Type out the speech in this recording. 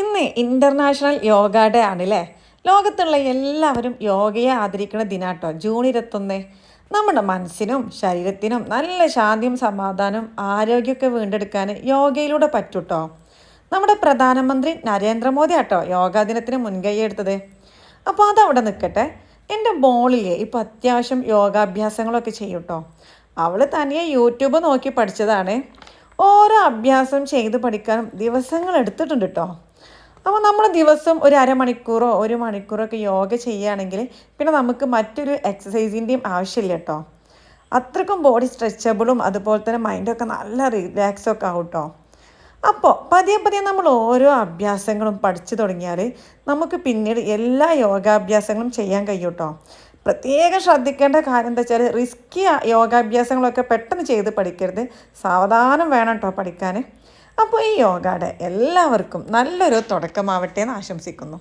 ഇന്ന് international yoga day ആണല്ലേ? ലോകത്തുള്ള എല്ലാവരും യോഗയെ ആദരിക്കുന്ന ദിനാട്ടോ. ജൂൺ ഇരുപത്തൊന്ന്. നമ്മുടെ മനസ്സിനും ശരീരത്തിനും നല്ല ശാന്തിയും സമാധാനവും ആരോഗ്യമൊക്കെ വീണ്ടെടുക്കാൻ യോഗയിലൂടെ പറ്റൂട്ടോ? നമ്മുടെ പ്രധാനമന്ത്രി നരേന്ദ്രമോദി ആട്ടോ യോഗാ ദിനത്തിന് മുൻകൈ എടുത്തത്. അപ്പോൾ അതവിടെ നിൽക്കട്ടെ എന്റെ മോളിലെ ഇപ്പോൾ അത്യാവശ്യം യോഗാഭ്യാസങ്ങളൊക്കെ ചെയ്യൂട്ടോ. അവൾ തനിയെ യൂട്യൂബ് നോക്കി പഠിച്ചതാണ്. ഓരോ അഭ്യാസം ചെയ്ത് പഠിക്കാൻ ദിവസങ്ങൾ എടുത്തിട്ടുണ്ട് കേട്ടോ അപ്പോൾ നമ്മൾ ദിവസം ഒരു അരമണിക്കൂറോ ഒരു മണിക്കൂറോ ഒക്കെ യോഗ ചെയ്യുകയാണെങ്കിൽ പിന്നെ നമുക്ക് മറ്റൊരു എക്സസൈസിന്റെയും ആവശ്യമില്ല കേട്ടോ അത്രക്കും ബോഡി സ്ട്രെച്ചബിളും അതുപോലെ തന്നെ മൈൻഡൊക്കെ നല്ല റിലാക്സൊക്കെ ആവും കേട്ടോ അപ്പോൾ പതിയെ പതിയെ നമ്മൾ ഓരോ അഭ്യാസങ്ങളും പഠിച്ചു തുടങ്ങിയാൽ നമുക്ക് പിന്നീട് എല്ലാ യോഗാഭ്യാസങ്ങളും ചെയ്യാൻ കഴിയും കേട്ടോ പ്രത്യേകം ശ്രദ്ധിക്കേണ്ട കാര്യം എന്താ വെച്ചാൽ റിസ്കി യോഗാഭ്യാസങ്ങളൊക്കെ പെട്ടെന്ന് ചെയ്ത് പഠിക്കരുത്. സാവധാനം വേണം കേട്ടോ പഠിക്കാൻ അപ്പോൾ ഈ യോഗയുടെ എല്ലാവർക്കും നല്ലൊരു തുടക്കമാവട്ടെ എന്ന് ആശംസിക്കുന്നു.